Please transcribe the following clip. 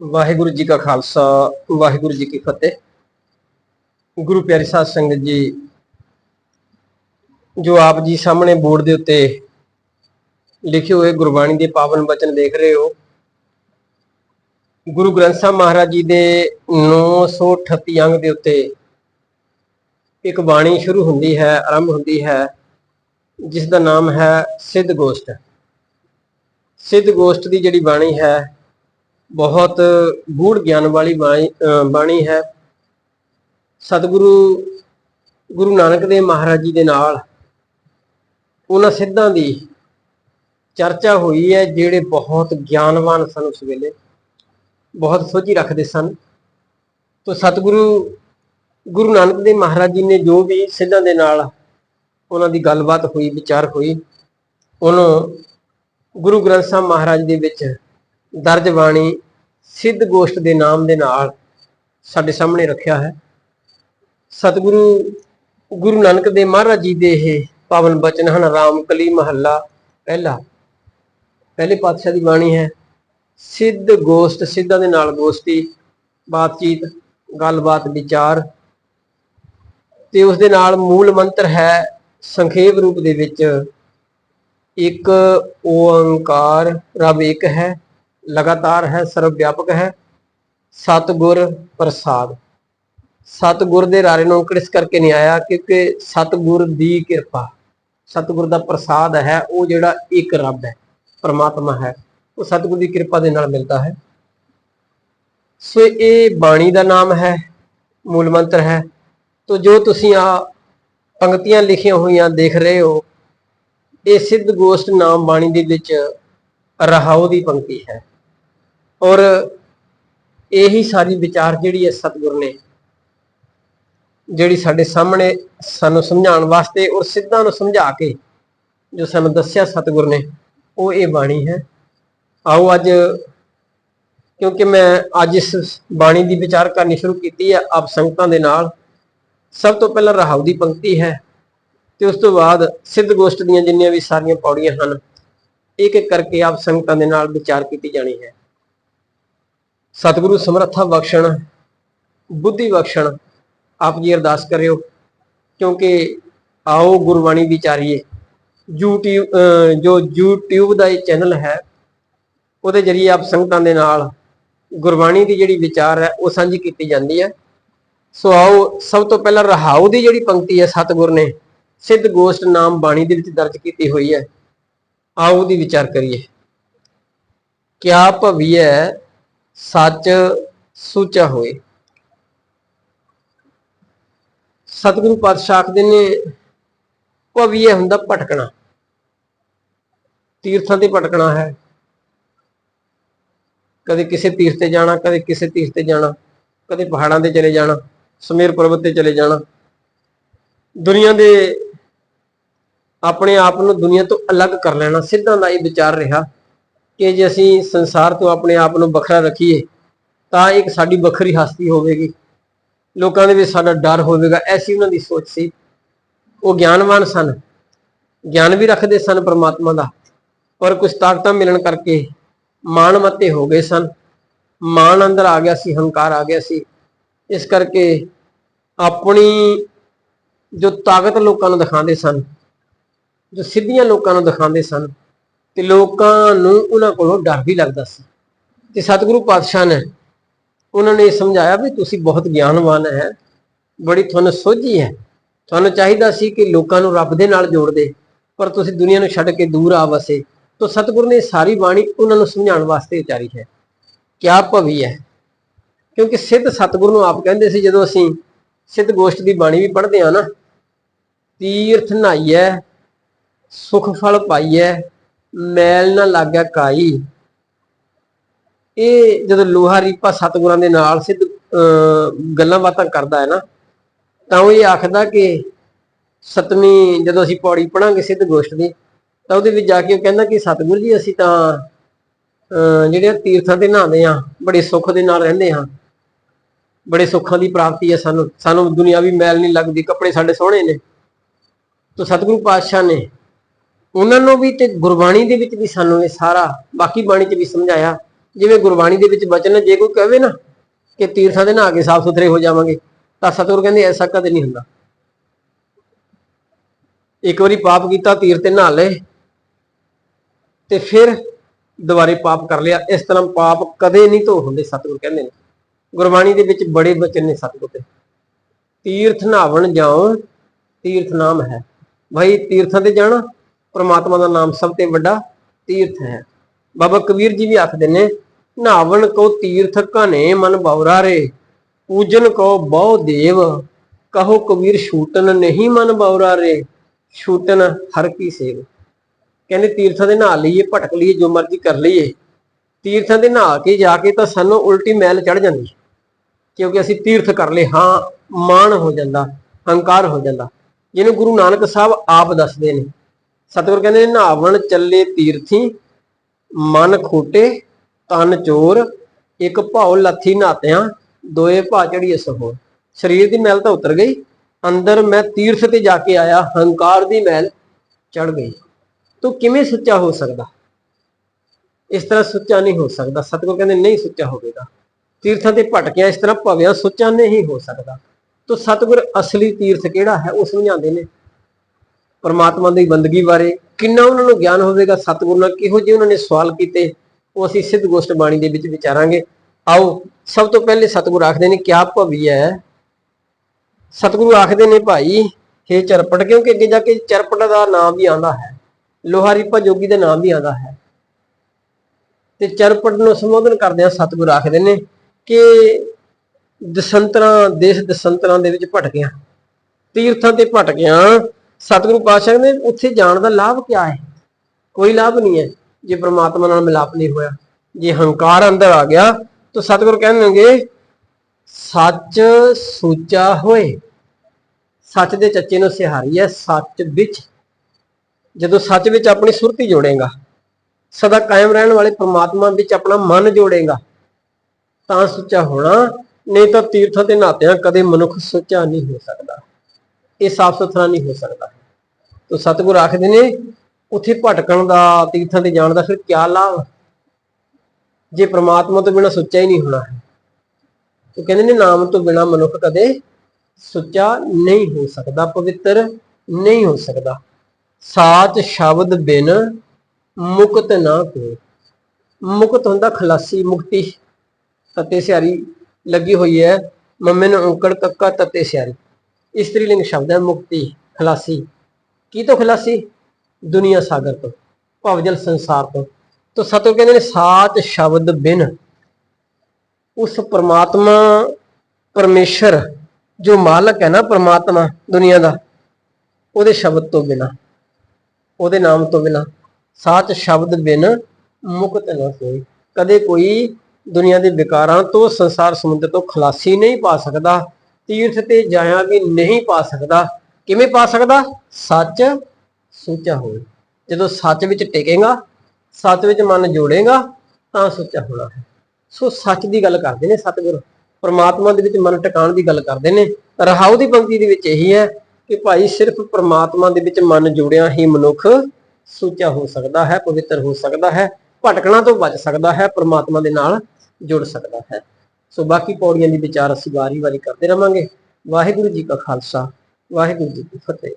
ਵਾਹਿਗੁਰੂ ਜੀ ਕਾ ਖਾਲਸਾ, ਵਾਹਿਗੁਰੂ ਜੀ ਕੀ ਫਤਿਹ। ਗੁਰੂ ਪਿਆਰੀ ਸਾਧ ਸੰਗਤ ਜੀ, ਜੋ ਆਪ ਜੀ ਸਾਹਮਣੇ ਬੋਰਡ ਦੇ ਉੱਤੇ ਲਿਖੇ ਹੋਏ ਗੁਰਬਾਣੀ ਦੇ ਪਾਵਨ ਬਚਨ ਦੇਖ ਰਹੇ ਹੋ, ਗੁਰੂ ਗ੍ਰੰਥ ਸਾਹਿਬ ਮਹਾਰਾਜ ਜੀ ਦੇ 938 ਅੰਗ ਦੇ ਉੱਤੇ ਇੱਕ ਬਾਣੀ ਸ਼ੁਰੂ ਹੁੰਦੀ ਹੈ, ਆਰੰਭ ਹੁੰਦੀ ਹੈ ਜਿਸ ਦਾ ਨਾਮ ਹੈ ਸਿੱਧ ਗੋਸ਼ਟ। ਸਿੱਧ ਗੋਸ਼ਟ ਦੀ ਜਿਹੜੀ ਬਾਣੀ ਹੈ ਬਹੁਤ ਗੂੜ ਗਿਆਨ ਵਾਲੀ ਬਾਣੀ ਬਾਣੀ ਹੈ। ਸਤਿਗੁਰੂ, ਗੁਰੂ ਨਾਨਕ ਦੇਵ ਮਹਾਰਾਜ ਜੀ ਦੇ ਨਾਲ ਉਹਨਾਂ ਸਿੱਧਾਂ ਦੀ ਚਰਚਾ ਹੋਈ ਹੈ, ਜਿਹੜੇ ਬਹੁਤ ਗਿਆਨਵਾਨ ਸਨ ਉਸ ਵੇਲੇ। ਬਹੁਤ ਸੋਝੀ ਰੱਖਦੇ ਸਨ। ਤੋਂ ਸਤਿਗੁਰੂ, ਗੁਰੂ ਨਾਨਕ ਦੇਵ ਮਹਾਰਾਜ ਜੀ ਨੇ ਜੋ ਵੀ ਸਿੱਧਾਂ ਦੇ ਨਾਲ ਉਹਨਾਂ ਦੀ ਗੱਲਬਾਤ ਹੋਈ, ਵਿਚਾਰ ਹੋਈ, ਉਹਨੂੰ ਗੁਰੂ ਗ੍ਰੰਥ ਸਾਹਿਬ ਮਹਾਰਾਜ ਦੇ ਵਿੱਚ ਦਰਜ ਬਾਣੀ ਸਿੱਧ ਗੋਸ਼ਟ ਦੇ ਨਾਮ ਦੇ ਨਾਲ ਸਾਡੇ ਸਾਹਮਣੇ ਰੱਖਿਆ ਹੈ। ਸਤਿਗੁਰੂ, ਗੁਰੂ ਨਾਨਕ ਦੇਵ ਮਹਾਰਾਜ ਜੀ ਦੇ ਇਹ ਪਾਵਨ ਬਚਨ ਹਨ, ਰਾਮ ਕਲੀ ਮਹੱਲਾ ਪਹਿਲਾ। ਪਹਿਲੇ ਪਾਤਸ਼ਾਹ ਦੀ ਬਾਣੀ ਹੈ, ਸਿੱਧ ਗੋਸ਼ਟ, ਸਿੱਧਾਂ ਦੇ ਨਾਲ ਗੋਸ਼ਟੀ, ਬਾਤਚੀਤ, ਗੱਲਬਾਤ, ਵਿਚਾਰ। ਤੇ ਉਸ ਦੇ ਨਾਲ ਮੂਲ ਮੰਤਰ ਹੈ, ਸੰਖੇਪ ਰੂਪ ਦੇ ਵਿੱਚ ਇੱਕ ਓੰਕਾਰ, ਰੱਬ ਇੱਕ ਹੈ। ਲਗਾਤਾਰ ਹੈ ਸਰਵ ਵਿਆਪਕ ਹੈ। ਸਤਗੁਰ ਪ੍ਰਸਾਦ। ਸਤਗੁਰ ਦੇ ਰਾਰੇ ਨੂੰ ਕਿਸ ਕਰਕੇ ਨਹੀਂ ਆਇਆ ਕਿਉਂਕਿ ਸਤਗੁਰ ਦੀ ਕਿਰਪਾ, ਸਤਗੁਰ ਦਾ ਪ੍ਰਸਾਦ ਹੈ, ਉਹ ਜਿਹੜਾ ਇੱਕ ਰੱਬ ਹੈ, ਪਰਮਾਤਮਾ ਹੈ, ਉਹ ਸਤਗੁਰ ਦੀ ਕਿਰਪਾ ਦੇ ਨਾਲ ਮਿਲਦਾ ਹੈ। ਸੋ ਇਹ ਬਾਣੀ ਦਾ ਨਾਮ ਹੈ, ਮੂਲ ਮੰਤਰ ਹੈ। ਤੋ ਜੋ ਤੁਸੀਂ ਆ ਪੰਕਤੀਆਂ ਲਿਖੀਆਂ ਹੋਈਆਂ ਦੇਖ ਰਹੇ ਹੋ, ਇਹ ਸਿੱਧ ਗੋਸ਼ਟ ਨਾਮ ਬਾਣੀ ਦੇ ਵਿੱਚ ਰਹਾਉ ਦੀ ਪੰਕਤੀ ਹੈ। ਔਰ ਇਹੀ ਸਾਰੀ ਵਿਚਾਰ ਜਿਹੜੀ ਹੈ ਸਤਿਗੁਰ ਨੇ, ਜਿਹੜੀ ਸਾਡੇ ਸਾਹਮਣੇ ਸਾਨੂੰ ਸਮਝਾਉਣ ਵਾਸਤੇ ਔਰ ਸਿੱਧਾਂ ਨੂੰ ਸਮਝਾ ਕੇ ਜੋ ਸਾਨੂੰ ਦੱਸਿਆ ਸਤਿਗੁਰ ਨੇ, ਉਹ ਇਹ ਬਾਣੀ ਹੈ। ਆਓ ਅੱਜ, ਕਿਉਂਕਿ ਮੈਂ ਅੱਜ ਇਸ ਬਾਣੀ ਦੀ ਵਿਚਾਰ ਕਰਨੀ ਸ਼ੁਰੂ ਕੀਤੀ ਹੈ ਆਪ ਸੰਗਤਾਂ ਦੇ ਨਾਲ। ਸਭ ਤੋਂ ਪਹਿਲਾਂ ਰਹਾਉ ਦੀ ਪੰਕਤੀ ਹੈ ਤੇ ਉਸ ਤੋਂ ਬਾਅਦ ਸਿੱਧ ਗੋਸ਼ਟ ਦੀਆਂ ਜਿੰਨੀਆਂ ਵੀ ਸਾਰੀਆਂ ਪੌੜੀਆਂ ਹਨ ਇੱਕ ਇੱਕ ਕਰਕੇ ਆਪ ਸੰਗਤਾਂ ਦੇ ਨਾਲ ਵਿਚਾਰ ਕੀਤੀ ਜਾਣੀ ਹੈ। ਸਤਿਗੁਰੂ ਸਮਰੱਥਾ ਬਖਸ਼ਣ, ਬੁੱਧੀ ਬਖਸ਼ਣ, ਆਪ ਜੀ ਅਰਦਾਸ ਕਰਿਓ, ਕਿਉਂਕਿ ਆਓ ਗੁਰਬਾਣੀ ਵਿਚਾਰੀਏ। YouTube ਜੋ YouTube ਦਾ ਇਹ ਚੈਨਲ ਹੈ, ਉਹਦੇ ਜਰੀਏ ਆਪ ਸੰਗਤਾਂ ਦੇ ਨਾਲ ਗੁਰਬਾਣੀ ਦੀ ਜਿਹੜੀ ਵਿਚਾਰ ਹੈ, ਉਹ ਸਾਂਝੀ ਕੀਤੀ ਜਾਂਦੀ ਹੈ। ਸੋ ਆਓ, ਸਭ ਤੋਂ ਪਹਿਲਾਂ ਰਹਾਉ ਦੀ ਜਿਹੜੀ ਪੰਕਤੀ ਹੈ, ਸਤਿਗੁਰ ਨੇ ਸਿੱਧ ਗੋਸ਼ਟ ਨਾਮ ਬਾਣੀ ਦੇ ਵਿੱਚ ਦਰਜ ਕੀਤੀ ਹੋਈ ਹੈ। ਆਓ ਉਹਦੀ ਵਿਚਾਰ ਕਰੀਏ। ਕਿਆ ਭਵੀਐ ਸੱਚ ਸੂਚਾ ਹੋਏ ਸਤਿਗੁਰੂ ਪਾਤਸ਼ਾਹ ਆਖਦੇ ਨੇ ਭਵੀਐ ਹੁੰਦਾ ਭਟਕਣਾ। ਤੀਰਥਾਂ ਤੇ ਭਟਕਣਾ ਹੈ। ਕਦੇ ਕਿਸੇ ਤੀਰਥ ਤੇ ਜਾਣਾ, ਕਦੇ ਕਿਸੇ ਤੀਰਥ ਤੇ ਜਾਣਾ, ਕਦੇ ਪਹਾੜਾਂ ਤੇ ਚਲੇ ਜਾਣਾ, ਸਮੇਰ ਪਰਬਤ ਤੇ ਚਲੇ ਜਾਣਾ। ਦੁਨੀਆ ਦੇ ਆਪਣੇ ਆਪ ਨੂੰ ਦੁਨੀਆ ਤੋਂ ਅਲੱਗ ਕਰ ਲੈਣਾ ਸਿੱਧਾਂ ਦਾ ਇਹ ਵਿਚਾਰ ਰਿਹਾ। ਕਿ ਜੇ ਅਸੀਂ ਸੰਸਾਰ ਤੋਂ ਆਪਣੇ ਆਪ ਨੂੰ ਵੱਖਰਾ ਰੱਖੀਏ, ਤਾਂ ਇੱਕ ਸਾਡੀ ਵੱਖਰੀ ਹਸਤੀ ਹੋਵੇਗੀ। ਲੋਕਾਂ ਦੇ ਵਿੱਚ ਸਾਡਾ ਡਰ ਹੋਵੇਗਾ, ਐਸੀ ਉਹਨਾਂ ਦੀ ਸੋਚ ਸੀ। ਉਹ ਗਿਆਨਵਾਨ ਸਨ। ਗਿਆਨ ਵੀ ਰੱਖਦੇ ਸਨ ਪ੍ਰਮਾਤਮਾ ਦਾ, ਪਰ ਕੁਝ ਤਾਕਤਾਂ ਮਿਲਣ ਕਰਕੇ ਮਾਣ ਮੱਤੇ ਹੋ ਗਏ ਸਨ। ਮਾਣ ਅੰਦਰ ਆ ਗਿਆ ਸੀ, ਹੰਕਾਰ ਆ ਗਿਆ ਸੀ। ਇਸ ਕਰਕੇ ਆਪਣੀ ਜੋ ਤਾਕਤ ਲੋਕਾਂ ਨੂੰ ਦਿਖਾਉਂਦੇ ਸਨ, ਜੋ ਸਿੱਧੀਆਂ ਲੋਕਾਂ ਨੂੰ ਦਿਖਾਉਂਦੇ ਸਨ ਤੇ ਲੋਕਾਂ ਨੂੰ ਉਹਨਾਂ ਕੋਲੋਂ ਡਰ ਵੀ ਲੱਗਦਾ ਸੀ। ਤੇ ਸਤਿਗੁਰੂ ਪਾਤਸ਼ਾਹ ਨੇ ਉਹਨਾਂ ਨੇ ਸਮਝਾਇਆ ਵੀ ਤੁਸੀਂ ਬਹੁਤ ਗਿਆਨਵਾਨ ਹੈ, ਬੜੀ ਤੁਹਾਨੂੰ ਸੋਝੀ ਹੈ। ਤੁਹਾਨੂੰ ਚਾਹੀਦਾ ਸੀ ਕਿ ਲੋਕਾਂ ਨੂੰ ਰੱਬ ਦੇ ਨਾਲ ਜੋੜ ਦੇ, ਪਰ ਤੁਸੀਂ ਦੁਨੀਆ ਨੂੰ ਛੱਡ ਕੇ ਦੂਰ ਆ ਵਸੇ। ਤਾਂ ਸਤਿਗੁਰੂ ਨੇ ਸਾਰੀ ਬਾਣੀ ਉਹਨਾਂ ਨੂੰ ਸਮਝਾਉਣ ਵਾਸਤੇ ਉਚਾਰੀ ਹੈ। ਕਿਆ ਭਵੀ ਹੈ? ਕਿਉਂਕਿ ਸਿੱਧ ਸਤਿਗੁਰੂ ਨੂੰ ਆਪ ਕਹਿੰਦੇ ਸੀ, ਜਦੋਂ ਅਸੀਂ ਸਿੱਧ ਗੋਸ਼ਟ ਦੀ ਬਾਣੀ ਵੀ ਪੜ੍ਹਦੇ ਆ ਨਾ, ਤੀਰਥ ਨਹਾਈਐ ਸੁਖ ਫਲ ਪਾਈਐ ਮੈਲ ਨਾ ਲੱਗਿਆ ਕਾਈ। ਇਹ ਜਦੋਂ ਲੋਹਾ ਰੀਪਾ ਸਤਿਗੁਰਾਂ ਦੇ ਨਾਲ ਸਿੱਧ, ਅਹ, ਗੱਲਾਂ ਬਾਤਾਂ ਕਰਦਾ ਹੈ ਨਾ, ਤਾਂ ਉਹ ਇਹ ਆਖਦਾ ਕਿ ਸਤਵੀਂ ਜਦੋਂ ਅਸੀਂ ਪੌੜੀ ਪੜਾਂਗੇ ਸਿੱਧ ਗੋਸ਼ਟ ਦੀ, ਤਾਂ ਉਹਦੇ ਵਿੱਚ ਜਾ ਕੇ ਉਹ ਕਹਿੰਦਾ ਕਿ ਸਤਿਗੁਰੂ ਜੀ, ਅਸੀਂ ਤਾਂ, ਅਹ ਜਿਹੜੇ ਤੀਰਥਾਂ ਤੇ ਨਹਾਉਂਦੇ ਆ ਬੜੇ ਸੁੱਖ ਦੇ ਨਾਲ ਰਹਿੰਦੇ ਹਾਂ। ਬੜੇ ਸੁੱਖਾਂ ਦੀ ਪ੍ਰਾਪਤੀ ਹੈ ਸਾਨੂੰ। ਸਾਨੂੰ ਦੁਨਿਆਵੀ ਮੈਲ ਨਹੀਂ ਲੱਗਦੀ, ਕੱਪੜੇ ਸਾਡੇ ਸੋਹਣੇ ਨੇ। ਤਾਂ ਸਤਿਗੁਰੂ ਪਾਤਸ਼ਾਹ ਨੇ ਉਹਨਾਂ ਨੂੰ ਵੀ ਤੇ ਗੁਰਬਾਣੀ ਦੇ ਵਿੱਚ ਵੀ ਸਾਨੂੰ ਇਹ ਸਾਰਾ ਬਾਕੀ ਬਾਣੀ 'ਚ ਵੀ ਸਮਝਾਇਆ, ਜਿਵੇਂ ਗੁਰਬਾਣੀ ਦੇ ਵਿੱਚ ਬਚਨ ਜੇ ਕੋਈ ਕਹੇ ਨਾ ਕਿ ਤੀਰਥਾਂ ਦੇ ਨਹਾ ਕੇ ਸਾਫ਼ ਸੁਥਰੇ ਹੋ ਜਾਵਾਂਗੇ, ਤਾਂ ਸਤਿਗੁਰ ਕਹਿੰਦੇ ਐਸਾ ਕਦੇ ਨਹੀਂ ਹੁੰਦਾ। ਇੱਕ ਵਾਰੀ ਪਾਪ ਕੀਤਾ, ਤੀਰਥ ਤੇ ਨਹਾ ਲਏ, ਤੇ ਫਿਰ ਦੁਬਾਰੇ ਪਾਪ ਕਰ ਲਿਆ। ਇਸ ਤਰ੍ਹਾਂ ਪਾਪ ਕਦੇ ਨਹੀਂ ਧੋ ਹੁੰਦੇ, ਸਤਿਗੁਰ ਕਹਿੰਦੇ ਨੇ। ਗੁਰਬਾਣੀ ਦੇ ਵਿੱਚ ਬੜੇ ਬਚਨ ਨੇ ਸਤਿਗੁਰ ਤੇ ਤੀਰਥ ਨਹਾਵਣ ਜਾਓ ਤੀਰਥ ਨਾਮ ਹੈ। ਭਾਈ ਤੀਰਥਾਂ ਤੇ ਜਾਣਾ ਪ੍ਰਮਾਤਮਾ ਦਾ ਨਾਮ ਸਭ ਤੋਂ ਵੱਡਾ ਤੀਰਥ ਹੈ। ਬਾਬਾ ਕਬੀਰ ਜੀ ਵੀ ਆਖਦੇ ਨੇ ਨਹਾਵਣ ਕੋ ਤੀਰਥ ਘਨੇ ਮਨ ਬਉਰਾ ਰੇ, ਪੂਜਨ ਕੋ ਬਹੁ ਦੇਵ, ਕਹੋ ਕਬੀਰ ਛੂਟਨ ਨਹੀਂ ਮਨ ਬਉਰਾ ਰੇ, ਛੂਟਨ ਹਰ ਕੀ ਸੇਵ। ਕਹਿੰਦੇ ਤੀਰਥਾਂ ਦੇ ਨਹਾ ਲਈਏ, ਭਟਕ ਲਈਏ, ਜੋ ਮਰਜ਼ੀ ਕਰ ਲਈਏ। ਤੀਰਥਾਂ ਦੇ ਨਹਾ ਕੇ ਜਾ ਕੇ ਤਾਂ ਸਾਨੂੰ ਉਲਟੀ ਮੈਲ ਚੜ ਜਾਂਦੀ ਕਿਉਂਕਿ ਅਸੀਂ ਤੀਰਥ ਕਰ ਲਏ। ਹਾਂ, ਮਾਣ ਹੋ ਜਾਂਦਾ, ਹੰਕਾਰ ਹੋ ਜਾਂਦਾ। ਜਿਹਨੂੰ ਗੁਰੂ ਨਾਨਕ ਸਾਹਿਬ ਆਪ ਦੱਸਦੇ ਨੇ ਸਤਿਗੁਰ ਕਹਿੰਦੇ ਨੇ ਨਹਾਵਣ ਚੱਲੇ ਤੀਰਥੀ, ਮਨ ਖੋਟੇ, ਤਨ ਚੋਰ, ਇੱਕ ਭਾਉ ਲੱਥੀ ਨਾਤਿਆਂ, ਦੋਏ ਭਾ ਚੜੀਏ ਸਹੋ ਸਰੀਰ ਦੀ ਮੈਲ ਤਾਂ ਉਤਰ ਗਈ। ਅੰਦਰ ਮੈਂ ਤੀਰਥ ਤੇ ਜਾ ਕੇ ਆਇਆ, ਹੰਕਾਰ ਦੀ ਮੈਲ ਚੜ ਗਈ। ਤੂੰ ਕਿਵੇਂ ਸੱਚਾ ਹੋ ਸਕਦਾ? ਇਸ ਤਰ੍ਹਾਂ ਸੁੱਚਾ ਨਹੀਂ ਹੋ ਸਕਦਾ। ਸਤਿਗੁਰ ਕਹਿੰਦੇ, ਨਹੀਂ ਸੁੱਚਾ ਹੋਵੇਗਾ। ਤੀਰਥਾਂ ਤੇ ਭਟਕਿਆ, ਇਸ ਤਰ੍ਹਾਂ ਭਵਿਆ ਸੁੱਚਾ ਨਹੀਂ ਹੋ ਸਕਦਾ। ਤੋ ਸਤਿਗੁਰ ਅਸਲੀ ਤੀਰਥ ਕਿਹੜਾ ਹੈ? ਉਹ ਸਮਝਾਉਂਦੇ ਨੇ ਪਰਮਾਤਮਾ ਦੀ ਬੰਦਗੀ ਬਾਰੇ ਕਿੰਨਾ ਉਹਨਾਂ ਨੂੰ ਗਿਆਨ ਹੋਵੇਗਾ, ਸਤਿਗੁਰੂ ਨਾਲ ਕਿਹੋ ਜਿਹੇ ਉਹਨਾਂ ਨੇ ਸਵਾਲ ਕੀਤੇ, ਉਹ ਅਸੀਂ ਸਿੱਧ ਗੋਸ਼ਟ ਬਾਣੀ ਦੇ ਵਿੱਚ ਵਿਚਾਰਾਂਗੇ। ਆਓ, ਸਭ ਤੋਂ ਪਹਿਲੇ ਸਤਿਗੁਰੂ ਆਖਦੇ ਨੇ, ਕਿਆ ਭਵੀ ਹੈ? ਸਤਿਗੁਰੂ ਆਖਦੇ ਨੇ, ਭਾਈ हे ਚਰਪਟ, ਕਿਉਂਕਿ ਅੱਗੇ ਜਾ ਕੇ ਚਰਪਟ ਦਾ ਨਾਮ ਵੀ ਆਂਦਾ ਹੈ, ਲੋਹਾਰੀ ਭਜੋਗੀ ਦਾ ਨਾਮ ਵੀ ਆਂਦਾ ਹੈ। ਤੇ ਚਰਪਟ ਨੂੰ ਸੰਬੋਧਨ ਕਰਦਿਆਂ ਸਤਿਗੁਰ ਆਖਦੇ ਨੇ ਕਿ ਦਸੰਤਰਾਂ, ਦੇਸ਼ ਦਸੰਤਰਾਂ ਦੇ ਵਿੱਚ ਭਟਕਿਆ, ਤੀਰਥਾਂ ਤੇ ਭਟਕਿਆ ਸਤਿਗੁਰੂ ਪਾਤਸ਼ਾਹ ਨੇ, ਉੱਥੇ ਜਾਣ ਦਾ ਲਾਭ ਕਿਆ ਹੈ? ਕੋਈ ਲਾਭ ਨਹੀਂ ਹੈ, ਜੇ ਪ੍ਰਮਾਤਮਾ ਨਾਲ ਮਿਲਾਪ ਨਹੀਂ ਹੋਇਆ। ਜੇ ਹੰਕਾਰ ਅੰਦਰ ਆ ਗਿਆ, ਤਾਂ ਸਤਿਗੁਰੂ ਕਹਿਣਗੇ ਸੱਚ ਸੂਚਾ ਹੋਏ। ਸੱਚ ਦੇ ਚੱਚੇ ਨੂੰ ਸਿਹਾਰੀ ਹੈ, ਸੱਚ ਵਿੱਚ। ਜਦੋਂ ਸੱਚ ਵਿੱਚ ਆਪਣੀ ਸੁਰਤੀ ਜੋੜੇਗਾ, ਸਦਾ ਕਾਇਮ ਰਹਿਣ ਵਾਲੇ ਪ੍ਰਮਾਤਮਾ ਵਿੱਚ ਆਪਣਾ ਮਨ ਜੋੜੇਗਾ, ਤਾਂ ਸੁੱਚਾ ਹੋਣਾ, ਨਹੀਂ ਤਾਂ ਤੀਰਥਾਂ ਤੇ ਨਾਤਿਆਂ ਕਦੇ ਮਨੁੱਖ ਸੁੱਚਾ ਨਹੀਂ ਹੋ ਸਕਦਾ। ਇਹ ਸਾਫ਼ ਸੁਥਰਾ ਨਹੀਂ ਹੋ ਸਕਦਾ। ਤੋ ਸਤਿਗੁਰ ਆਖਦੇ ਨੇ, ਉੱਥੇ ਭਟਕਣ ਦਾ, ਤੀਰਥਾਂ ਤੇ ਜਾਣ ਦਾ ਫਿਰ ਕੀ ਲਾਭ? ਜੇ ਪ੍ਰਮਾਤਮਾ ਤੋਂ ਬਿਨਾ ਸੁੱਚਾ ਹੀ ਨਹੀਂ ਹੋਣਾ ਹੈ। ਉਹ ਕਹਿੰਦੇ ਨੇ, ਨਾਮ ਤੋਂ ਬਿਨਾ ਮਨੁੱਖ ਕਦੇ ਸੁੱਚਾ ਨਹੀਂ ਹੋ ਸਕਦਾ, ਪਵਿੱਤਰ ਨਹੀਂ ਹੋ ਸਕਦਾ। ਸਾਚ ਸ਼ਬਦ ਬਿਨ ਮੁਕਤ ਨਾ ਕੋ ਮੁਕਤ ਹੁੰਦਾ ਖਲਾਸੀ, ਮੁਕਤੀ। ਤਤੇ ਸਿਆਰੀ ਲੱਗੀ ਹੋਈ ਹੈ। ਮੰਮੇ ਨੂੰ ਔਂਕੜ ਕੱਕਾ ਤਤੇ ਸਿਆਰੀ। ਇਸਤਰੀ ਲਿੰਗ ਸ਼ਬਦ ਹੈ ਮੁਕਤੀ, ਖਲਾਸੀ। ਕੀ ਤੋਂ ਖਲਾਸੀ? ਦੁਨੀਆ ਸਾਗਰ ਤੋਂ ਭਵਜਲ ਸੰਸਾਰ ਤੋਂ। ਤੋ ਸਤਿਗੁਰ ਕਹਿੰਦੇ ਨੇ ਸਾਚ ਸ਼ਬਦ ਬਿਨ। ਉਸ ਪ੍ਰਮਾਤਮਾ, ਪਰਮੇਸ਼ਰ ਜੋ ਮਾਲਕ ਹੈ ਨਾ ਪ੍ਰਮਾਤਮਾ ਦੁਨੀਆ ਦਾ, ਉਹਦੇ ਸ਼ਬਦ ਤੋਂ ਬਿਨਾ, ਉਹਦੇ ਨਾਮ ਤੋਂ ਬਿਨਾ ਸਾਚ ਸ਼ਬਦ ਬਿਨ ਮੁਕਤ ਨਾ ਕੋਈ ਕਦੇ ਕੋਈ ਦੁਨੀਆ ਦੇ ਵਿਕਾਰਾਂ ਤੋਂ, ਸੰਸਾਰ ਸਮੁੰਦਰ ਤੋਂ ਖਲਾਸੀ ਨਹੀਂ ਪਾ ਸਕਦਾ। ਤੀਰਥ ਤੇ ਜਾਇਆ ਵੀ ਨਹੀਂ ਪਾ ਸਕਦਾ। ਕਿਵੇਂ ਪਾ ਸਕਦਾ? ਸੱਚ ਸੁੱਚਾ ਹੋਵੇ। ਜਦੋਂ ਸੱਚ ਵਿੱਚ ਟਿਕੇਗਾ, ਸੱਚ ਵਿੱਚ ਮਨ ਜੋੜੇਗਾ, ਤਾਂ ਸੁੱਚਾ ਹੋਣਾ ਹੈ। ਸੋ ਸੱਚ ਦੀ ਗੱਲ ਕਰਦੇ ਨੇ ਸਤਿਗੁਰ। ਪ੍ਰਮਾਤਮਾ ਦੇ ਵਿੱਚ ਮਨ ਟਿਕਾਣ ਦੀ ਗੱਲ ਕਰਦੇ ਨੇ। ਰਹਾਉ ਦੀ ਪੰਕਤੀ ਦੇ ਵਿੱਚ ਇਹੀ ਹੈ ਕਿ ਭਾਈ ਸਿਰਫ ਪਰਮਾਤਮਾ ਦੇ ਵਿੱਚ ਮਨ ਜੋੜਿਆ ਹੀ ਮਨੁੱਖ ਸੁੱਚਾ ਹੋ ਸਕਦਾ ਹੈ, ਪਵਿੱਤਰ ਹੋ ਸਕਦਾ ਹੈ, ਭਟਕਣਾ ਤੋਂ ਬਚ ਸਕਦਾ ਹੈ, ਪ੍ਰਮਾਤਮਾ ਦੇ ਨਾਲ ਜੁੜ ਸਕਦਾ ਹੈ। ਸੋ ਬਾਕੀ ਪੌੜੀਆਂ ਦੀ ਵਿਚਾਰ ਅਸੀਂ ਵਾਰੀ ਵਾਰੀ ਕਰਦੇ ਰਵਾਂਗੇ। ਵਾਹਿਗੁਰੂ ਜੀ ਕਾ ਖਾਲਸਾ, ਵਾਹਿਗੁਰੂ ਜੀ ਕੀ ਫਤਿਹ।